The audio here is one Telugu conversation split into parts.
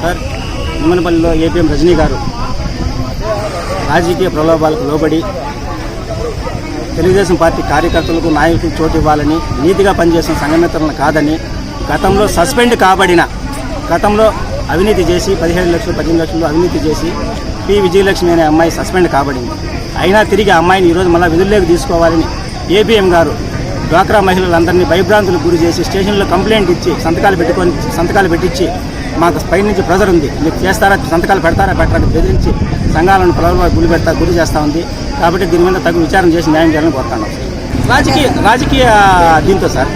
సార్ నిమ్మనపల్లిలో ఏపీఎం రజనీ గారు రాజకీయ ప్రలోభాలకు లోబడి తెలుగుదేశం పార్టీ కార్యకర్తలకు నాయకులకు చోటు ఇవ్వాలని నీతిగా పనిచేసిన సంఘమిత్రులను కాదని గతంలో సస్పెండ్ కాబడిన గతంలో అవినీతి చేసి పదిహేడు లక్షలు పదిహేను లక్షలు అవినీతి చేసి పి. విజయలక్ష్మి అనే అమ్మాయి సస్పెండ్ కాబడింది. అయినా తిరిగి అమ్మాయిని ఈరోజు మళ్ళీ విధుల్లోకి తీసుకోవాలని ఏపీఎం గారు డ్వాక్రా మహిళలందరినీ భయభ్రాంతులకు గురి చేసి స్టేషన్లో కంప్లైంట్ ఇచ్చి సంతకాలు పెట్టుకొని సంతకాలు పెట్టించి మాకు పైనుంచి ప్రెజర్ ఉంది. మీరు చేస్తారా సంతకాలు పెడతారా పెట్టరా బెదిరించి సంఘాలను ప్రలోభ గురి పెడతా గురి చేస్తూ ఉంది. కాబట్టి దీని మీద తగు విచారణ చేసి న్యాయం చేయాలని కోరుతున్నాం. రాజకీయ రాజకీయ దీంతో సార్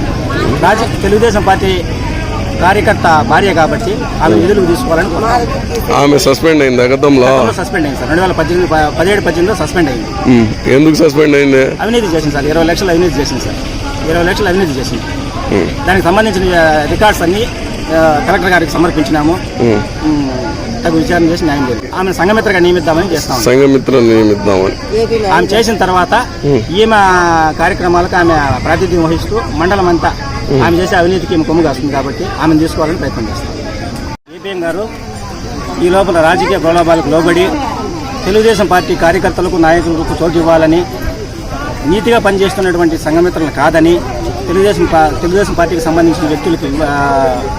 రాజ తెలుగుదేశం పార్టీ కార్యకర్త భార్య కాబట్టి ఆమె విధులకు తీసుకోవాలని ఆమె సస్పెండ్ అయింది గతంలో సస్పెండ్ అయింది సార్. రెండు వేల పద్దెనిమిది ప- పదిహేడు పద్దెనిమిదిలో సస్పెండ్ అయింది. ఎందుకు సస్పెండ్ అయింది? అవినీతి చేసింది సార్. ఇరవై లక్షలు అవినీతి చేసింది సార్. ఇరవై లక్షలు అవినీతి చేసింది. దానికి సంబంధించిన రికార్డ్స్ అన్ని కలెక్టర్ గారికి సమర్పించినాము. తగు విచారణ చేసి న్యాయం చేయాలి ఆమె సంఘమిత్రగా నియమిద్దామని చేస్తాం. సంఘమిత్ర నియమిద్దామని. ఆమె చేసిన తర్వాత ఈమె కార్యక్రమాలకు ఆమె ప్రాతినిధ్యం వహిస్తూ మండలం అంతా ఆమె చేసే అవినీతికి ఈమె కొమ్ము కాస్తుంది కాబట్టి ఆమెను తీసుకోవాలని ప్రయత్నం చేస్తాం. ఏపీఎం గారు ఈ లోపల రాజకీయ ప్రలోభాలకు లోబడి తెలుగుదేశం పార్టీ కార్యకర్తలకు నాయకులకు చోటు ఇవ్వాలని నీతిగా పనిచేస్తున్నటువంటి సంఘమిత్రులు కాదని తెలుగుదేశం తెలుగుదేశం పార్టీకి సంబంధించిన వ్యక్తులకు ఆ,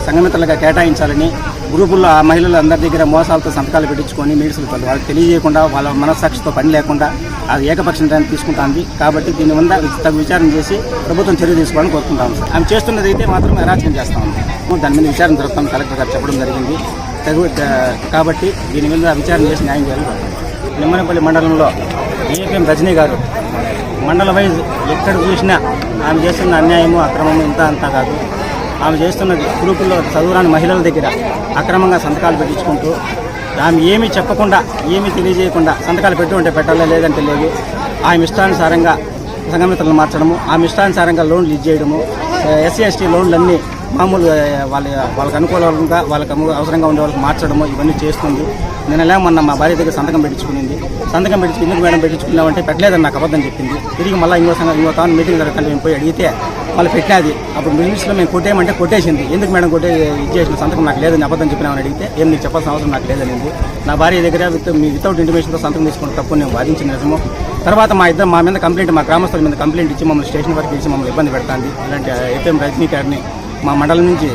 సంఘమిత్రులుగా కేటాయించాలని గ్రూపుల్లో ఆ మహిళలు అందరి దగ్గర మోసాలతో సంతకాలు పెట్టించుకొని మీడియాలు వాళ్ళకి తెలియజేయకుండా వాళ్ళ మనస్సాక్షితో పని లేకుండా అది ఏకపక్ష నిర్ణయం కాబట్టి దీని మీద తగు విచారణ చేసి ప్రభుత్వం చర్య తీసుకోవాలని కోరుకుంటాం సార్. ఆమె చేస్తున్నది అయితే మాత్రం అరాచకం చేస్తా ఉంది. దాని మీద విచారణ జరుగుతాం కలెక్టర్ గారు చెప్పడం జరిగింది. తగు కాబట్టి దీని మీద విచారణ చేసి న్యాయం చేయాలి నిమ్మనపల్లి మండలంలో ఏపీఎం రజనీ గారు మండల వైజ్ ఎక్కడ చూసినా ఆమె చేస్తున్న అన్యాయము అక్రమము ఇంత అంతా కాదు. ఆమె చేస్తున్న గ్రూపుల్లో చదువురాని మహిళల దగ్గర అక్రమంగా సంతకాలు పెట్టించుకుంటూ ఆమె ఏమీ చెప్పకుండా ఏమీ తెలియజేయకుండా సంతకాలు పెట్టు ఉంటే పెట్టాలా లేదంటే లేదు. ఆమె ఇష్టానుసారంగా సంఘమిత్రులను మార్చడము ఆమె ఇష్టానుసారంగా లోన్లు ఇచ్చేయడము ఎస్సీ ఎస్టీ లోన్లన్నీ మామూలు వాళ్ళ వాళ్ళకి అనుకూలంగా వాళ్ళకి అవసరంగా ఉండే వాళ్ళకి మార్చడము ఇవన్నీ చేస్తుంది. నేను ఎలా మొన్న మా భార్య దగ్గర సంతకం పెట్టించుకునింది. సంతకం పెట్టించుకు ఎందుకు మేడం పెట్టించుకున్నామంటే పెట్టలేదని నాకు అబద్ధం చెప్పింది. తిరిగి మళ్ళీ ఇంకో సంగతి ఇంకో తాను మీటింగ్ జరగకుండా మేము పోయి అడిగితే వాళ్ళు పెట్టినది. అప్పుడు మినిట్స్లో మేము కొట్టేయమంటే కొట్టేసింది. ఎందుకు మేడం కొట్టే ఇచ్చేసిన సంతకం నాకు లేదని అబద్ధం చెప్పినామని అడిగితే ఏం నీకు చెప్పాల్సిన అవసరం నాకు లేదనింది. నా భార్య దగ్గర విత్ మీ వితౌట్ ఇంటిమేషన్తో సంతకం తీసుకున్న తప్పు నేను వాదించిన నిజము. తర్వాత మా ఇద్దరు మా మీద కంప్లైంట్ మా గ్రామస్తుల మీద కంప్లైంట్ ఇచ్చి మమ్మల్ని స్టేషన్ వరకు ఇచ్చి మమ్మల్ని ఇబ్బంది పెడతాంది. ఇలాంటి ఏపీఎం రజనీకారిని మా మండలం నుంచి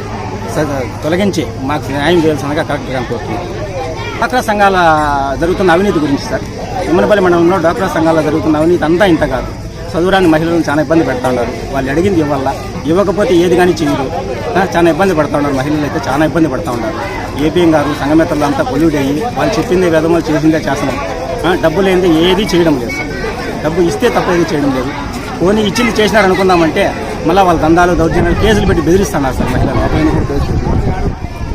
తొలగించి మాకు న్యాయం చేయాల్సిందిగా కలెక్టర్గా కోరుతున్నాం. డాక్రా సంఘాల జరుగుతున్న అవినీతి గురించి సార్. తిమ్మనపల్లి మండలంలో డాక్టర్ సంఘాల జరుగుతున్న అవినీతి అంతా ఇంత కాదు. చదువురాని మహిళలను చాలా ఇబ్బంది పెడతా ఉన్నారు. వాళ్ళు అడిగింది ఇవ్వాల. ఇవ్వకపోతే ఏది కానీ చేయరు. చాలా ఇబ్బంది పడతా ఉన్నారు. మహిళలు అయితే చాలా ఇబ్బంది పడతా ఉన్నారు. ఏపీఎం గారు సంఘమిత్రులు అంతా పొల్యూట్ అయ్యి వాళ్ళు చెప్పిందే విధములు చేసిందే చేస్తున్నాం. డబ్బు లేనిదే ఏది చేయడం లేదు. సార్ డబ్బు ఇస్తే తప్ప ఏది చేయడం లేదు. పోనీ ఇచ్చింది చేసినారు అనుకుందామంటే మళ్ళీ వాళ్ళ దందాలు దౌర్జన్యాలు కేసులు పెట్టి బెదిరిస్తున్నారు సార్ మహిళలు. కూడా.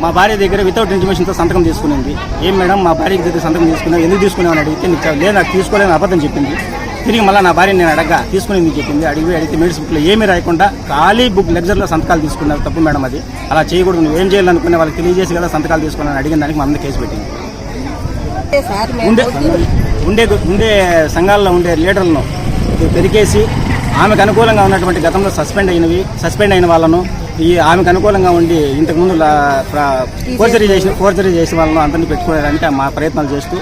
మా భార్య దగ్గర వితౌట్ ఇంటిమేషన్తో సంతకం తీసుకునింది. ఏం మేడం మా భార్యకి దగ్గర సంతకం తీసుకున్నావు ఎందుకు తీసుకున్నావు? అని అడిగితే నీకు లేదు నాకు తీసుకోలేని అబద్ధం చెప్పింది. తిరిగి మళ్ళీ నా భార్య నేను అడగా తీసుకునేది చెప్పింది. అడిగి అడిగితే మెడిసిన్ బుక్లో ఏమీ రాయకుండా ఖాళీ బుక్ లెక్చర్లో సంతకాలు తీసుకున్నారు. తప్పు మేడం అది. అలా చేయకూడదు నువ్వు ఏం చేయాలనుకునే వాళ్ళకి తెలియజేసి కదా సంతకాలు తీసుకున్నాను అడిగిన దానికి మా కేసు పెట్టింది. ఉండే ఉండే ఉండే సంఘాల్లో ఉండే లీడర్లను పెరికేసి ఆమెకు అనుకూలంగా ఉన్నటువంటి గతంలో సస్పెండ్ అయినవి సస్పెండ్ అయిన వాళ్ళను ఈ ఆమెకు అనుకూలంగా ఉండి ఇంతకుముందు ఫోర్జరీ చేసిన ఫోర్జరీ చేసిన వాళ్ళను అందరినీ పెట్టుకోవడానికి మా ప్రయత్నాలు చేస్తూ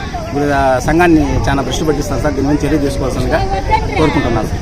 సంఘాన్ని చాలా దృష్టి పెట్టిస్తాను సార్ దీని మీద చర్య తీసుకోవాల్సిందిగా కోరుకుంటున్నాను. సార్